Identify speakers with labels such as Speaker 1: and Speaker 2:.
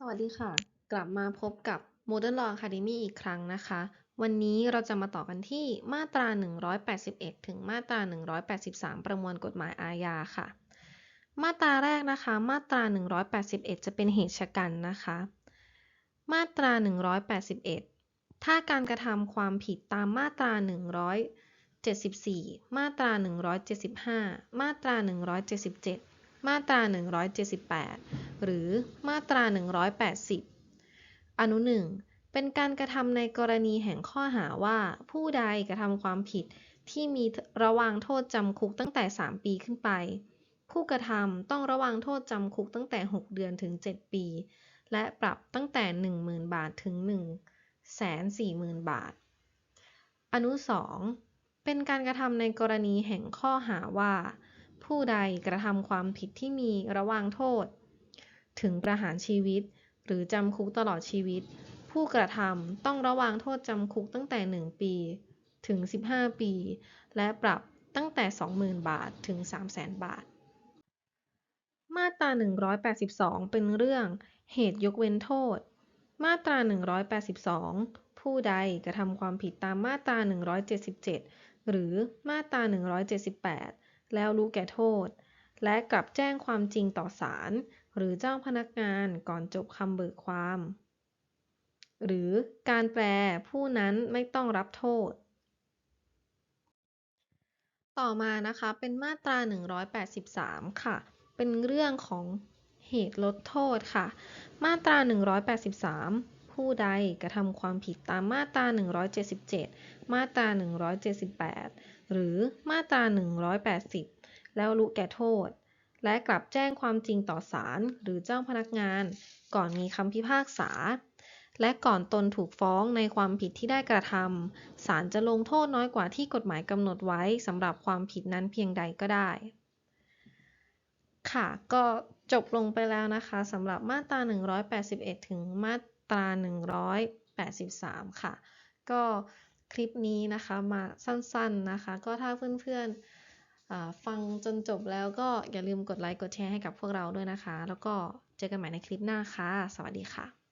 Speaker 1: สวัสดีค่ะ กลับมาพบกับ Modern Law Academy อีกครั้งนะคะ วันนี้เราจะมาต่อกันที่มาตรา 181 ถึงมาตรา 183 ประมวลกฎหมายอาญาค่ะ มาตราแรกนะคะ มาตรา 181 จะเป็นเหตุชะกันนะคะ มาตรา 181 ถ้าการกระทำความผิดตามมาตรา 174 มาตรา 175 มาตรา 177 มาตรา 178 หรือมาตรา 180 อนุ 1 เป็นการกระทำในกรณีแห่งข้อหาว่าผู้ใดกระทำความผิดที่มีระวางโทษจำคุกตั้งแต่ 3 ปีขึ้นไป ผู้กระทำต้องระวางโทษจำคุกตั้งแต่ 6 เดือนถึง 7 ปี และปรับตั้งแต่ 10,000 บาทถึง 140,000 บาท อนุ 2 เป็นการกระทำในกรณีแห่งข้อหาว่า ผู้ใดกระทำความผิดที่มีระวางโทษ ถึงประหารชีวิต หรือจำคุกตลอดชีวิต ผู้กระทำต้องระวางโทษจำคุกตั้งแต่ 1 ปี ถึง 15 ปี และปรับตั้งแต่ 20,000 บาทถึง 300,000 บาท มาตรา 182 เป็นเรื่องเหตุยกเว้นโทษ มาตรา 182 ผู้ใดกระทำความผิดตามมาตรา 177 หรือมาตรา 178 แล้วรู้แก่โทษ และกลับแจ้งความจริงต่อศาล หรือเจ้าพนักงานก่อนจบคำเบิกความ หรือการแปลผู้นั้นไม่ต้องรับโทษ ต่อมานะคะเป็นมาตรา 183 ค่ะ เป็นเรื่องของเหตุลดโทษค่ะ มาตรา 183 ผู้ใดกระทำความผิดตามมาตรา 177 มาตรา 178 หรือมาตรา 180 แล้วรู้แก่โทษ และกลับแจ้งความจริงต่อศาลหรือเจ้าพนักงาน ก่อนมีคำพิพากษา และก่อนตนถูกฟ้องในความผิดที่ได้กระทำศาลจะลงโทษน้อยกว่าที่กฎหมายกำหนดไว้สำหรับความผิดนั้นเพียงใดก็ได้ ค่ะ ก็จบลงไปแล้วนะคะสำหรับมาตรา 181 ถึงมาตรา 183 ค่ะ ก็คลิปนี้นะคะมาสั้นๆนะคะ ก็ถ้าเพื่อนๆ ฟังจนจบแล้วก็อย่าลืมกดไลค์กดแชร์ให้กับพวกเราด้วยนะคะ แล้วก็เจอกันใหม่ในคลิปหน้าค่ะ สวัสดีค่ะ